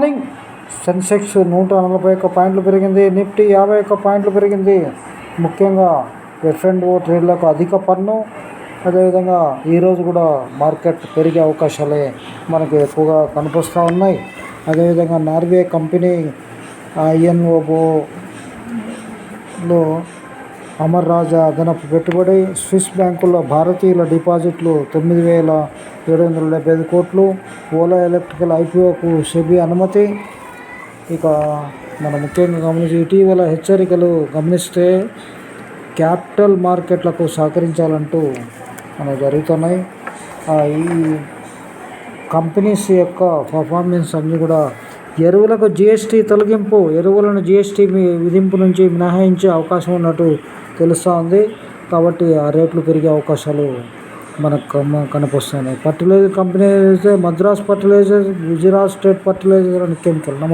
Morning Sensex నూట నలభై ఒక్క పాయింట్లు పెరిగింది. నిఫ్టీ యాభై ఒక్క పాయింట్లు పెరిగింది. ముఖ్యంగా ఎఫ్ అండ్ ఓ ట్రేడ్లకు అధిక పన్ను. అదేవిధంగా ఈరోజు కూడా మార్కెట్ పెరిగే అవకాశాలే మనకు ఎక్కువగా కనిపిస్తూ ఉన్నాయి. అదేవిధంగా నార్వే కంపెనీ ఐఎన్ఓబోలో అమర్ రాజా అదనపు పెట్టుబడి స్విస్ బ్యాంకుల్లో భారతీయుల డిపాజిట్లు తొమ్మిది వేల ఏడు వందల డెబ్బై ఐదు కోట్లు ఓలా ఎలక్ట్రికల్ ఐపీఓకు సెబీ అనుమతి. ఇక మనం ముఖ్యంగా గమనించి ఇటీవల హెచ్చరికలు గమనిస్తే క్యాపిటల్ మార్కెట్లకు సహకరించాలంటూ మనకు జరుగుతున్నాయి. ఈ కంపెనీస్ యొక్క పర్ఫార్మెన్స్ అన్నీ కూడా ఎరువులకు జిఎస్టీ తొలగింపు ఎరువులను జిఎస్టీ విధింపు నుంచి మినహాయించే అవకాశం ఉన్నట్టు తెలుస్తూ ఉంది. కాబట్టి ఆ రేట్లు పెరిగే అవకాశాలు మనకు కనిపిస్తున్నాయి. ఫర్టిలైజర్ కంపెనీ అయితే Madras fertiliser Gujarat state fertiliser అని కెమికల్.